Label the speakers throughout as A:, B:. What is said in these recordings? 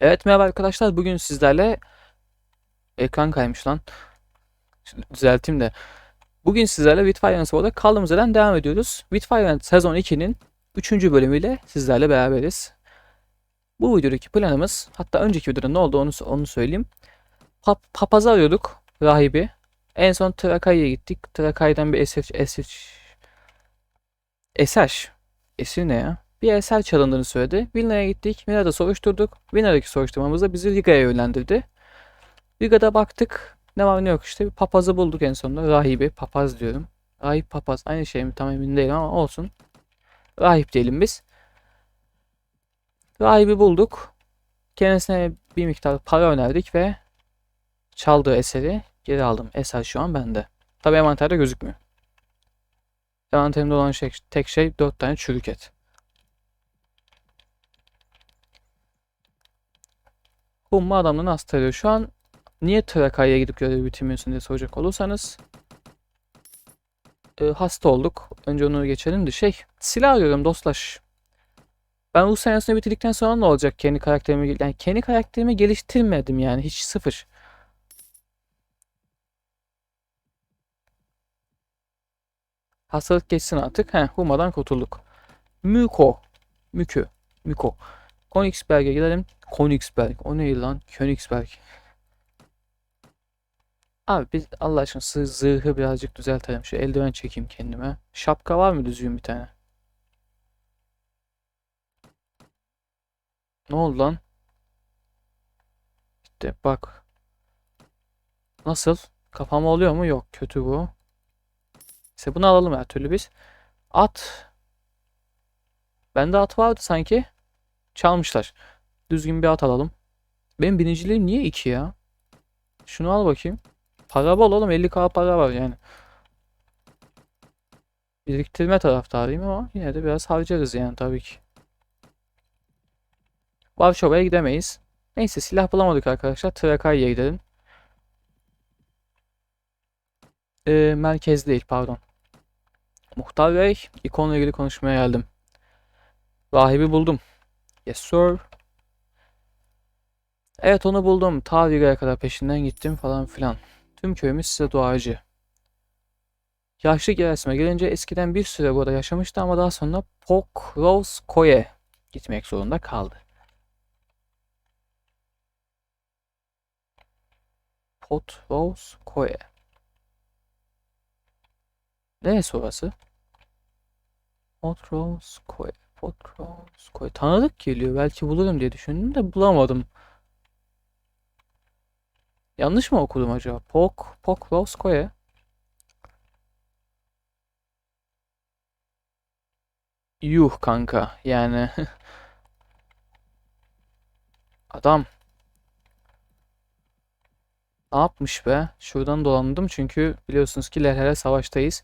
A: Evet merhaba arkadaşlar. Bugün sizlerle ekran kaymış lan. Şimdi düzelteyim de. Bugün sizlerle Witfire Spor'da kaldığımız yerden devam ediyoruz. Witfire sezon 2'nin 3. bölümüyle sizlerle beraberiz. Bu videodaki planımız hatta önceki videoda ne oldu onu, onu söyleyeyim. Pap papazı arıyorduk rahibi. En son Trakai'ye gittik. Trakai'den bir esir esir eser esir ne ya bir eser çalındığını söyledi. Vilna'ya gittik. Vilna'da soruşturduk. Vilna'daki soruşturmamızda bizi Riga'ya yönlendirdi. Riga'da baktık. Ne var ne yok işte. Bir papazı bulduk en sonunda. Rahibi. Papaz diyorum. Rahip papaz. Aynı şey mi? Tam emin değilim ama olsun. Rahip diyelim biz. Rahibi bulduk. Kendisine bir miktar para önerdik ve çaldığı eseri geri aldım. Eser şu an bende. Tabi envanterde gözükmüyor. Envanterimde olan şey, tek şey 4 tane çürük et. Humma adamla nasıl tarıyor? Şu an niye Trakai'ye gidip görevi bitirmiyorsun diye soracak olursanız e, hasta olduk. Önce onu geçelim de şey silah arıyorum dostlar. Ben Rus senesini bitirdikten sonra ne olacak kendi karakterimi yani kendi karakterimi geliştirmedim yani hiç sıfır. Hastalık geçsin artık. He, Huma'dan kurtulduk. Müko. Mükü. Müko. Königsberg'e gidelim. Königsberg. O ne lan? Königsberg. Abi biz Allah aşkına zırh, zırhı birazcık düzeltelim. Şu eldiven çekeyim kendime. Şapka var mı düzgün bir tane? Ne oldu lan? İşte bak. Nasıl? Kafama oluyor mu? Yok. Kötü bu. İşte bunu alalım her türlü biz. At. Bende at vardı sanki. Çalmışlar. Düzgün bir at alalım. Benim biniciliğim niye 2 ya? Şunu al bakayım. Para bol oğlum 50k para var yani. Biriktirme taraftarıyım ama yine de biraz harcarız yani tabii ki. Varşova'ya gidemeyiz. Neyse silah bulamadık arkadaşlar. Trakai'ye gidelim. Ee, merkez değil pardon. Muhtar Bey, ikonla ilgili konuşmaya geldim. Rahibi buldum. Yes sir. Evet onu buldum. Ta Viga'ya kadar peşinden gittim falan filan. Tüm köyümüz size duacı. Yaşlı Gerasim'e gelince eskiden bir süre burada yaşamıştı ama daha sonra Pokrovskoye gitmek zorunda kaldı. Potrovskoye. Neresi orası? Potrovskoye. Potrovskoye. Tanıdık geliyor. Belki bulurum diye düşündüm de bulamadım. Yanlış mı okudum acaba? Pok, Pokrovskoye. Yuh kanka. Yani adam ne yapmış be? Şuradan dolandım çünkü biliyorsunuz ki Lehler'e savaştayız.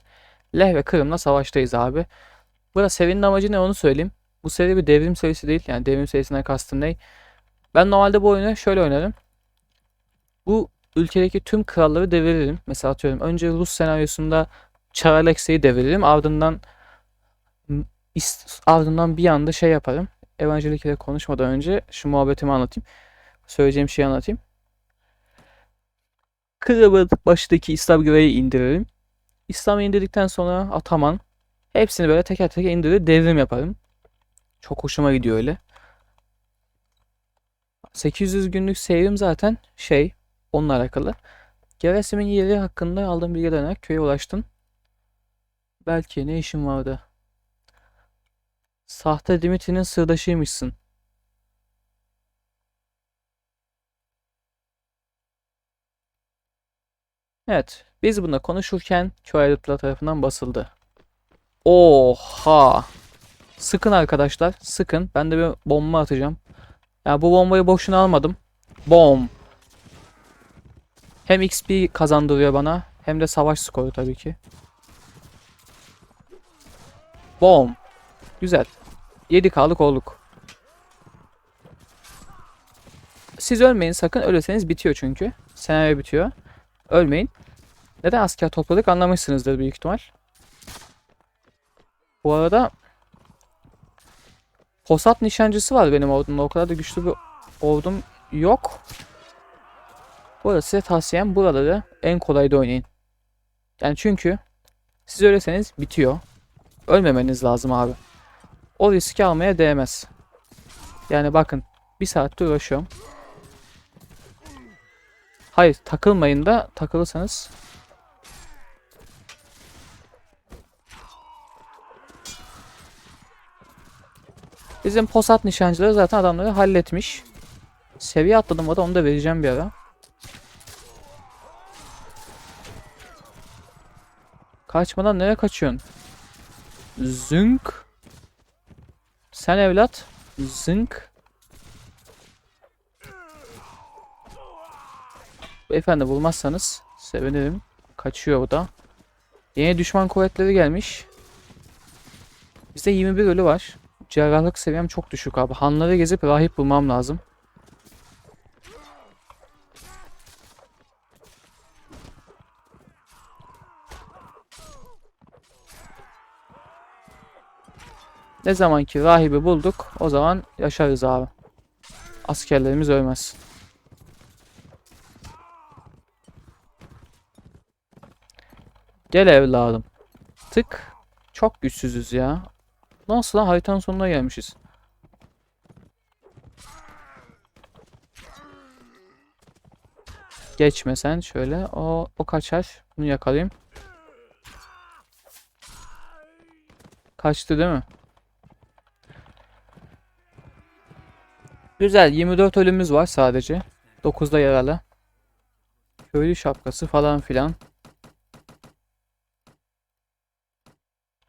A: Leh ve Kırım'la savaştayız abi. Burada serinin amacı ne onu söyleyeyim. Bu seri bir devrim serisi değil. Yani devrim serisinden kastım ne? Ben normalde bu oyunu şöyle oynarım. Bu ülkedeki tüm kralları deviririm. Mesela atıyorum önce Rus senaryosunda Çar Alexey'i deviririm. Ardından ardından bir anda şey yaparım. Evangelik ile konuşmadan önce şu muhabbetimi anlatayım. Söyleyeceğim şeyi anlatayım. Kırım'ın başındaki İslam güveyi indiririm. İslam'ı indirdikten sonra Ataman hepsini böyle teker teker indirir devrim yaparım. Çok hoşuma gidiyor öyle. 800 günlük seyrim zaten şey onunla alakalı. Gerasim'in yeri hakkında aldığım bilgiye dayanarak köye ulaştım. Belki ne işin vardı? Sahte Dimitri'nin sırdaşıymışsın. Evet, biz bunda konuşurken köy tarafından basıldı. Oha! Sıkın arkadaşlar, sıkın. Ben de bir bomba atacağım. Ya bu bombayı boşuna almadım. Bom. Hem XP kazandırıyor bana hem de savaş skoru tabii ki. Bom. Güzel. 7K'lık olduk. Siz ölmeyin sakın. Ölürseniz bitiyor çünkü. Senaryo bitiyor. Ölmeyin. Neden asker topladık anlamışsınızdır büyük ihtimal. Bu arada Posat nişancısı var benim ordumda. O kadar da güçlü bir ordum yok. Bu arada size tavsiyem buraları en kolayda oynayın. Yani çünkü siz öyleseniz bitiyor. Ölmemeniz lazım abi. O riski almaya değmez. Yani bakın bir saattir uğraşıyorum. Hayır takılmayın da takılırsanız Bizim posat nişancıları zaten adamları halletmiş. Seviye atladım o da onu da vereceğim bir ara. Kaçmadan nereye kaçıyorsun? Zınk. Sen evlat. Zınk. Beyefendi bulmazsanız sevinirim. Kaçıyor bu da. Yeni düşman kuvvetleri gelmiş. Bizde 21 ölü var. Cerrahlık seviyem çok düşük abi. Hanları gezip rahip bulmam lazım. Ne zaman ki rahibi bulduk o zaman yaşarız abi. Askerlerimiz ölmez. Gel evladım. Tık. Çok güçsüzüz ya. Nasıl lan haritanın sonuna gelmişiz. Geçme sen şöyle. O, o kaçar. Bunu yakalayayım. Kaçtı değil mi? Güzel. 24 ölümümüz var sadece. 9'da yaralı. Köylü şapkası falan filan.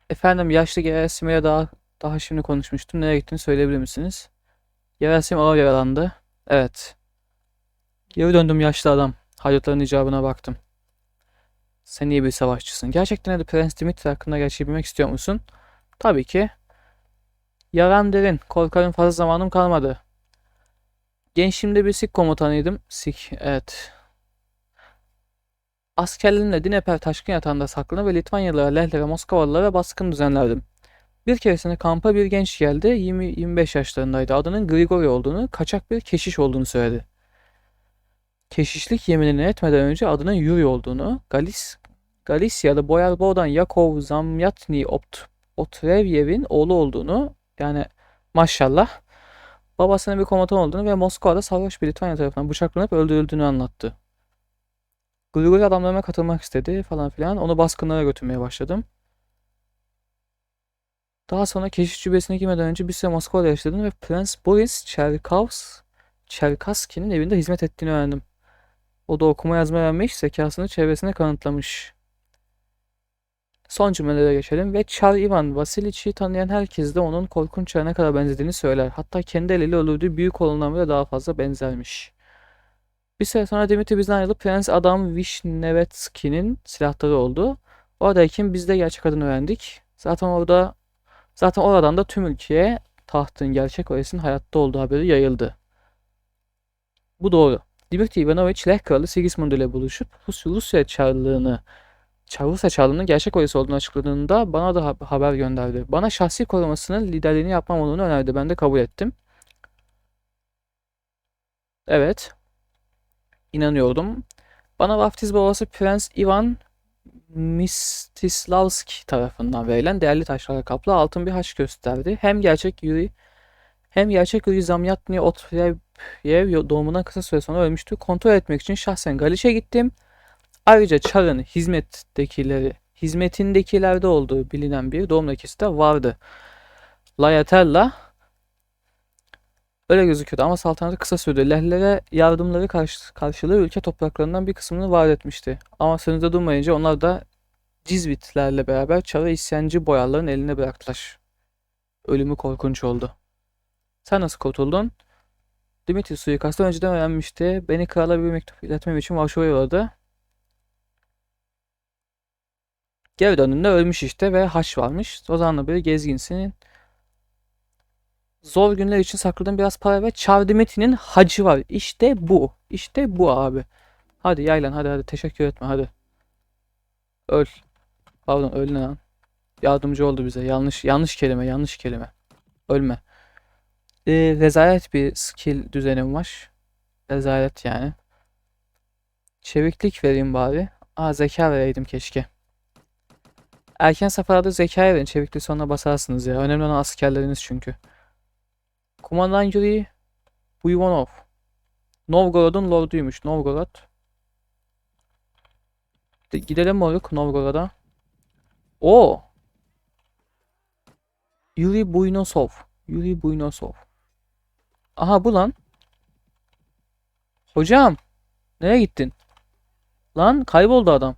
A: Efendim yaşlı Gerasim'e daha daha şimdi konuşmuştum. Nereye gittiğini söyleyebilir misiniz? Gerasim ağır yaralandı. Evet. Geri döndüm yaşlı adam. Haydutların icabına baktım. Sen iyi bir savaşçısın. Gerçekten de Prens Dimitri hakkında gerçeği bilmek istiyor musun? Tabii ki. Yaran derin. Korkarım fazla zamanım kalmadı. Gençliğimde bir Sik komutanıydım. Sik, evet. Askerlerimle Dnieper taşkın yatağında saklanır ve Litvanyalılara, Lehlere, Moskovalılara baskın düzenlerdim. Bir keresinde kampa bir genç geldi. 20-25 yaşlarındaydı. Adının Grigori olduğunu, kaçak bir keşiş olduğunu söyledi. Keşişlik yeminini etmeden önce adının Yuri olduğunu, Galis, Galisyalı Boyar Boğdan Yakov Zamyatni Opt, Otrevyev'in oğlu olduğunu, yani maşallah, babasının bir komutan olduğunu ve Moskova'da sarhoş bir Litvanya tarafından bıçaklanıp öldürüldüğünü anlattı. Grigori adamlarıma katılmak istedi falan filan. Onu baskınlara götürmeye başladım. Daha sonra keşiş cübbesine girmeden önce bir süre Moskova'da yaşadım ve Prens Boris Cherkavs, Cherkassky'nin evinde hizmet ettiğini öğrendim. O da okuma yazma öğrenmiş, zekasını çevresine kanıtlamış. Son cümlelere geçelim ve Çar Ivan Vasiliç'i tanıyan herkes de onun korkunç çarına kadar benzediğini söyler. Hatta kendi eliyle öldürdüğü büyük oğlundan bile daha fazla benzermiş. Bir süre sonra Dimitri bizden ayrılıp Prens Adam Vishnevetsky'nin silahları oldu. Oradayken biz de gerçek adını öğrendik. Zaten orada zaten oradan da tüm ülkeye tahtın gerçek öğesinin hayatta olduğu haberi yayıldı. Bu doğru. Dimitri Ivanovich Leh Kralı Sigismund ile buluşup Rus Rusya Çarlığını Rusya Çarlığı'nın gerçek öğesi olduğunu açıkladığında bana da haber gönderdi. Bana şahsi korumasının liderliğini yapmam olduğunu önerdi. Ben de kabul ettim. Evet inanıyordum. Bana vaftiz babası Prens Ivan Mstislavski tarafından verilen değerli taşlarla kaplı altın bir haç gösterdi. Hem gerçek Yuri hem gerçek Yuri Zamyatni Otrevyev doğumundan kısa süre sonra ölmüştü. Kontrol etmek için şahsen Galiş'e gittim. Ayrıca Çar'ın hizmettekileri, hizmetindekilerde olduğu bilinen bir doğum lekesi de vardı. Layatella Öyle gözüküyordu ama saltanatı kısa sürdü. Lehlere yardımları karşı, karşılığı ülke topraklarından bir kısmını vaat etmişti. Ama sözünde durmayınca onlar da Cizvitlerle beraber Çar'ı isyancı boyarların eline bıraktılar. Ölümü korkunç oldu. Sen nasıl kurtuldun? Dimitri suikastı önceden öğrenmişti. Beni krala bir mektup iletmem için Varşova'ya yolladı. Geri döndüğünde ölmüş işte ve haç varmış. O zaman bir gezginsin. Zor günler için sakladığım biraz para ve Çavdimeti'nin hacı var. İşte bu. İşte bu abi. Hadi yaylan hadi hadi teşekkür etme hadi. Öl. Pardon öl ne lan. Yardımcı oldu bize. Yanlış yanlış kelime yanlış kelime. Ölme. e, rezalet bir skill düzenim var. Rezalet yani. Çeviklik vereyim bari. Aa zeka vereydim keşke. Erken safhada zekaya verin. Çeviklik sonra basarsınız ya. Önemli olan askerleriniz çünkü. Kumandan Yuri Buyvanov. Novgorod'un lorduymuş. Novgorod. De- gidelim moruk Novgorod'a. O. Yuri Buynosov. Yuri Buynosov. Aha bu lan. Hocam. Nereye gittin? Lan kayboldu adam.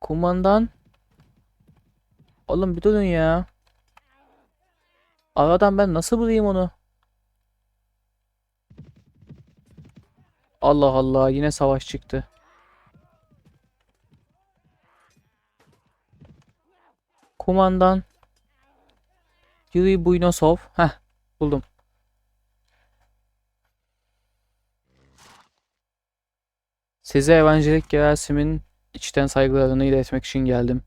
A: Kumandan. Oğlum bir durun ya. Aradan ben nasıl bulayım onu? Allah Allah yine savaş çıktı. Kumandan. Yuri Buynosov. Heh buldum. Size Evangelik Gerasim'in içten saygılarını iletmek için geldim.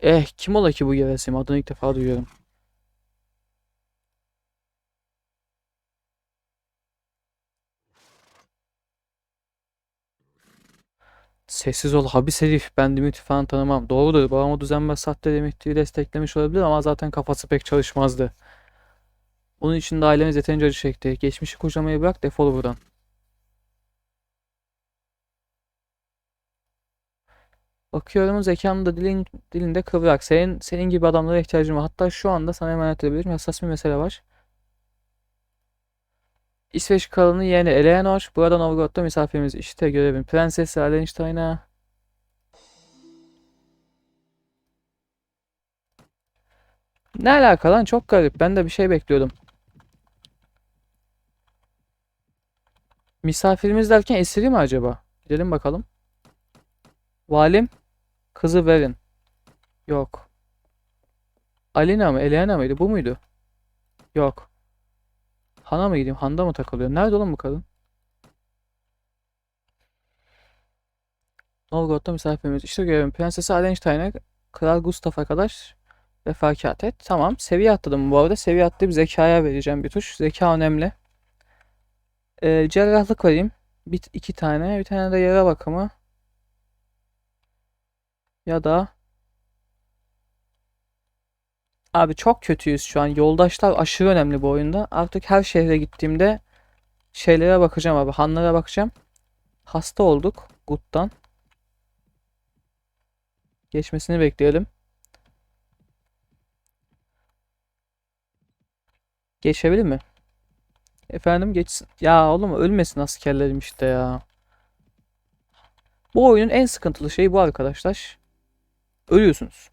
A: Eh kim ola ki bu Gerasim? Adını ilk defa duyuyorum. Sessiz ol habis herif. Ben Dimitri falan tanımam. Doğrudur. Babamı düzenmez sahte Dimitri'yi desteklemiş olabilir ama zaten kafası pek çalışmazdı. Onun için de ailemiz yeterince acı çekti. Geçmişi kurcalamayı bırak defol buradan. Bakıyorum zekanın da dilin, dilinde kıvrak. Senin, senin gibi adamlara ihtiyacım var. Hatta şu anda sana emanet edebilirim. Hassas bir mesele var. İsveç kralının yeğeni Eleanor. Burada Novgorod'da misafirimiz. İşte görevim. Prenses Alenstein'a. Ne alaka lan? Çok garip. Ben de bir şey bekliyordum. Misafirimiz derken esiri mi acaba? Gidelim bakalım. Valim. Kızı verin. Yok. Alina mı? Eleana mıydı? Bu muydu? Yok. Han'a mı gideyim? Han'da mı takılıyor? Nerede oğlum bu kadın? Novgorod'da misafirimiz. İşte görevim. Prensesi Alenstein'e Kral Gustaf'a kadar refakat et. Tamam. Seviye atladım bu arada. Seviye atlayıp zekaya vereceğim bir tuş. Zeka önemli. Ee, cerrahlık vereyim. Bir, iki tane. Bir tane de yara bakımı. Ya da Abi çok kötüyüz şu an. Yoldaşlar aşırı önemli bu oyunda. Artık her şehre gittiğimde şeylere bakacağım abi. Hanlara bakacağım. Hasta olduk. Gut'tan. Geçmesini bekleyelim. Geçebilir mi? Efendim geçsin. Ya oğlum ölmesin askerlerim işte ya. Bu oyunun en sıkıntılı şeyi bu arkadaşlar. Ölüyorsunuz.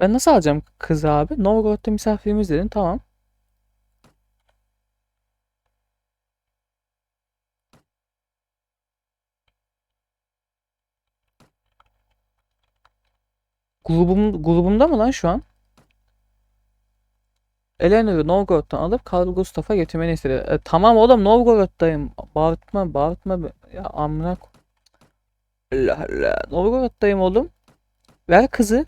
A: Ben nasıl alacağım kızı abi? Novgorod'da misafirimiz dedin. Tamam. Grubum, grubumda mı lan şu an? Eleanor'u Novgorod'dan alıp Karl Gustaf'a getirmeni istedi. E, tamam oğlum Novgorod'dayım. Bağırtma bağırtma. Ya amına Allah Allah. Novgorod'dayım oğlum. Ver kızı.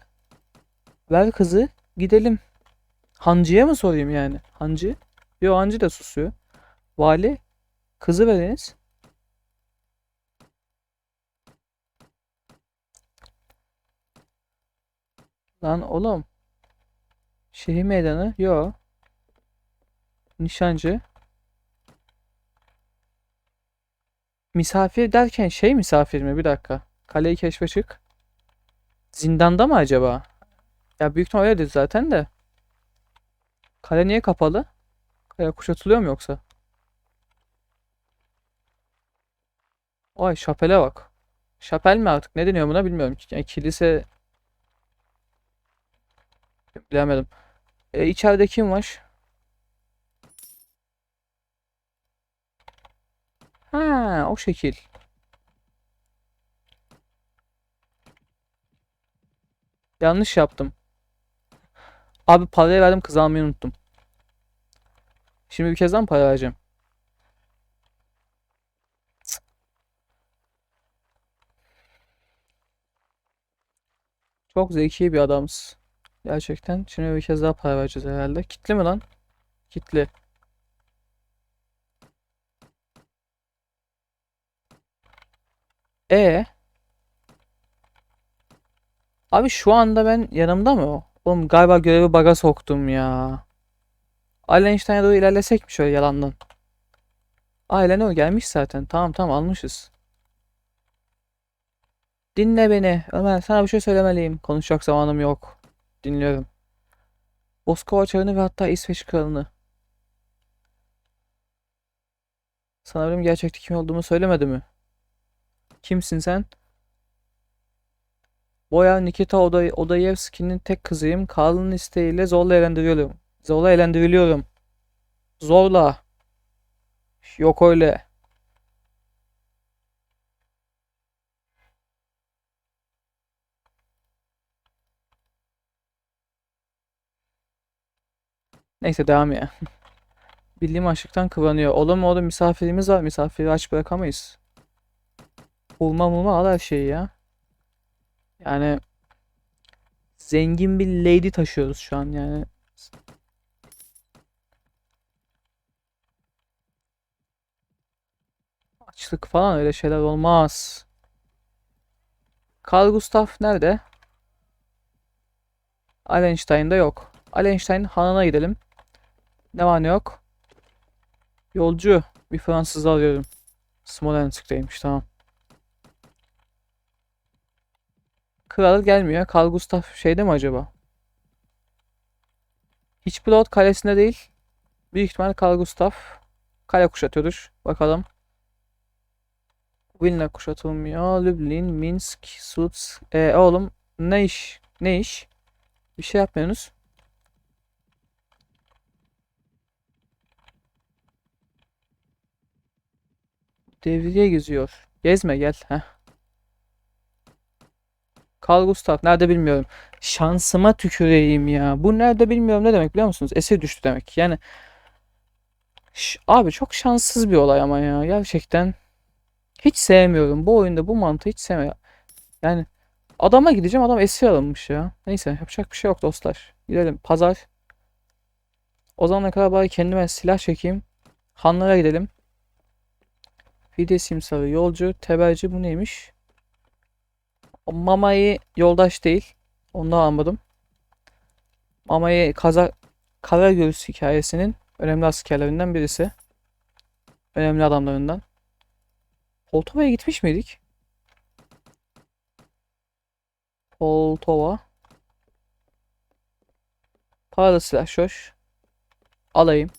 A: Ver kızı. Gidelim. Hancıya mı sorayım yani? Hancı? Yo hancı da susuyor. Vali. Kızı veriniz. Lan oğlum. Şehir meydanı. Yo. Nişancı. Misafir derken şey misafir mi? Bir dakika. Kaleyi keşfe çık. Zindanda mı acaba? Ya büyük ihtimal öyledir zaten de. Kale niye kapalı? Kale kuşatılıyor mu yoksa? Vay şapele bak. Şapel mi artık ne deniyor buna bilmiyorum. Yani kilise bilemedim. E, içeride kim var? Ha, o şekil. Yanlış yaptım. Abi parayı verdim kız almayı unuttum. Şimdi bir kez daha mı para vereceğim? Çok zeki bir adamız. Gerçekten. Şimdi bir kez daha para vereceğiz herhalde. Kitli mi lan? Kitli. E Abi şu anda ben yanımda mı o? Oğlum galiba görevi baga soktum ya. Einstein'a doğru ilerlesek mi şöyle yalandan? Ailen o gelmiş zaten. Tamam tamam almışız. Dinle beni. Ömer sana bir şey söylemeliyim. Konuşacak zamanım yok. Dinliyorum. Moskova çağını ve hatta İsveç kralını. Sana benim gerçekte kim olduğumu söylemedi mi? Kimsin sen? Boya Nikita Oday Odayevski'nin tek kızıyım. Karl'ın isteğiyle zorla eğlendiriyorum. Zorla eğlendiriliyorum. Zorla. Yok öyle. Neyse devam ya. Bildiğim açlıktan kıvranıyor. Olur mu oğlum misafirimiz var. Misafiri aç bırakamayız. Bulma bulma al her şeyi ya. Yani zengin bir lady taşıyoruz şu an yani. Açlık falan öyle şeyler olmaz. Carl Gustav nerede? Allenstein'da yok. Allenstein hanına gidelim. Ne var ne yok? Yolcu. Bir Fransız arıyorum. Smolensk'teymiş tamam. Kral gelmiyor. Carl Gustav şeyde mi acaba? Hiç Blood kalesinde değil. Büyük ihtimal Carl Gustav kale kuşatıyordur. Bakalım. Vilna kuşatılmıyor. Lublin, Minsk, Suts. E oğlum ne iş? Ne iş? Bir şey yapmıyorsunuz. Devriye geziyor. Gezme gel. Heh. Carl Gustav nerede bilmiyorum. Şansıma tüküreyim ya. Bu nerede bilmiyorum ne demek biliyor musunuz? Esir düştü demek. Yani abi çok şanssız bir olay ama ya. Gerçekten hiç sevmiyorum. Bu oyunda bu mantığı hiç sevmiyorum. Yani adama gideceğim adam esir alınmış ya. Neyse yapacak bir şey yok dostlar. Gidelim pazar. O zamana kadar bari kendime silah çekeyim. Hanlara gidelim. Fide simsarı, yolcu, teberci bu neymiş? Mama'yı yoldaş değil. Onu da anladım. Mama'yı kaza Karagöz hikayesinin önemli askerlerinden birisi. Önemli adamlarından. Poltova'ya gitmiş miydik? Poltova. Paralı silahşör. Alayım.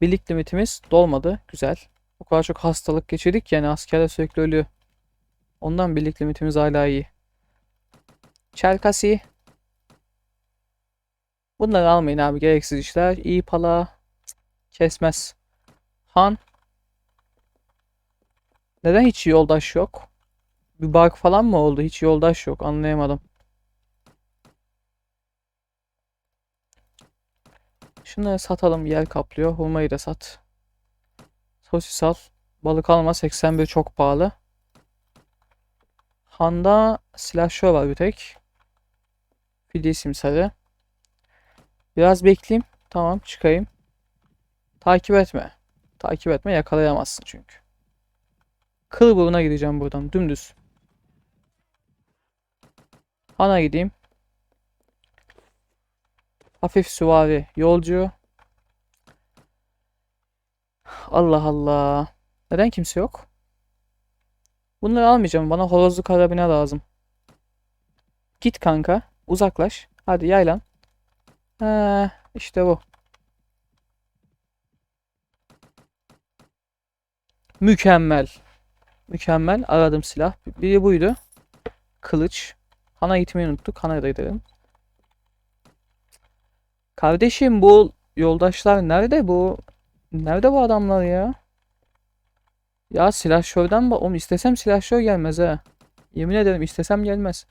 A: Birlik limitimiz dolmadı. Güzel. O kadar çok hastalık geçirdik yani askerler sürekli ölüyor. Ondan birlik limitimiz hala iyi. Çelkasi. Bunları almayın abi gereksiz işler. İyi pala. Kesmez. Han. Neden hiç yoldaş yok? Bir bug falan mı oldu? Hiç yoldaş yok. Anlayamadım. Şunları satalım. Yer kaplıyor. Hurmayı da sat. Sosis al. Balık alma. 81 çok pahalı. Handa silahşör var bir tek. Fili simsarı. Biraz bekleyeyim. Tamam çıkayım. Takip etme. Takip etme yakalayamazsın çünkü. Kıl buruna gideceğim buradan dümdüz. Han'a gideyim. Hafif süvari yolcu. Allah Allah. Neden kimse yok? Bunları almayacağım. Bana horozlu karabine lazım. Git kanka. Uzaklaş. Hadi yaylan. Ha, işte bu. Mükemmel. Mükemmel. Aradım silah. Biri buydu. Kılıç. Han'a gitmeyi unuttuk. Han'a da gidelim. Kardeşim bu yoldaşlar nerede bu? Nerede bu adamlar ya? Ya silahşörden bak. Oğlum istesem silahşör gelmez ha. Yemin ederim istesem gelmez.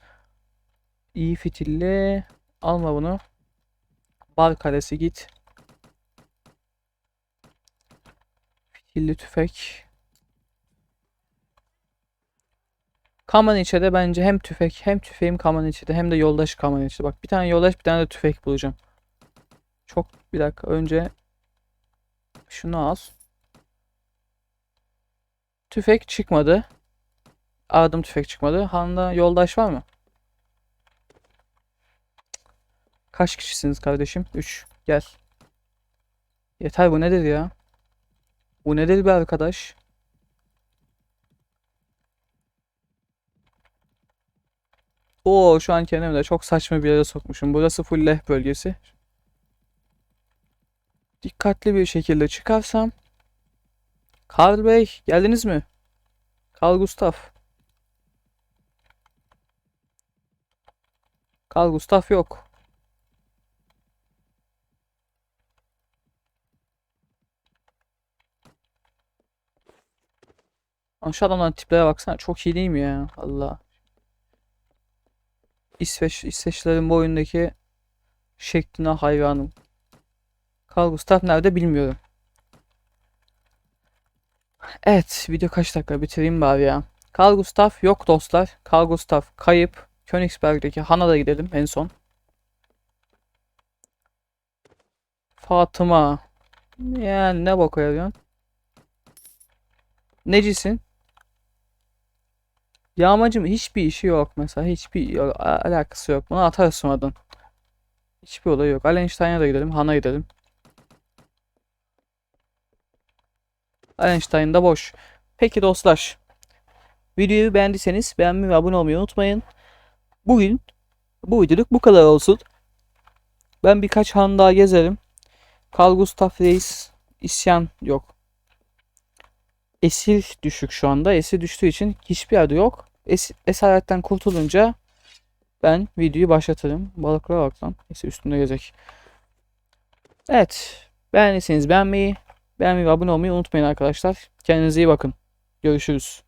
A: İyi fitilli. Alma bunu. Bar kalesi git. Fitilli tüfek. Kamaniçe'de bence hem tüfek hem tüfeğim Kamaniçe'de hem de yoldaş Kamaniçe'de. Bak bir tane yoldaş bir tane de tüfek bulacağım. Çok bir dakika önce şunu al. Tüfek çıkmadı. Aradım tüfek çıkmadı. Han'da yoldaş var mı? Kaç kişisiniz kardeşim? 3. Gel. Yeter bu nedir ya? Bu nedir be arkadaş? Oo şu an kendimi de çok saçma bir yere sokmuşum. Burası full leh bölgesi. Dikkatli bir şekilde çıkarsam. Karl Bey geldiniz mi? Carl Gustav. Carl Gustav yok. Şu adamların tiplere baksana çok iyi değil mi ya? Allah. İsveç, İsveçlerin boyundaki şekline hayranım. Carl Gustav nerede bilmiyorum. Evet, video kaç dakika bitireyim bari ya. Carl Gustav yok dostlar. Carl Gustav kayıp. Königsberg'deki Han'a gidelim en son. Fatıma. Yani ne boka yarıyorsun? Necisin? Yağmacım hiçbir işi yok mesela. Hiçbir alakası yok. Bunu atarız sonradan. Hiçbir olayı yok. Allenstein'a da gidelim. Han'a gidelim. Allenstein da boş. Peki dostlar. Videoyu beğendiyseniz beğenmeyi ve abone olmayı unutmayın. Bugün bu videoluk bu kadar olsun. Ben birkaç han daha gezerim. Carl Gustav Reis isyan yok. Esir düşük şu anda. Esir düştüğü için hiçbir yerde yok. Es esaretten kurtulunca ben videoyu başlatırım. Balıklara bak lan. Neyse üstünde gezek. Evet. Beğendiyseniz beğenmeyi, beğenmeyi ve abone olmayı unutmayın arkadaşlar. Kendinize iyi bakın. Görüşürüz.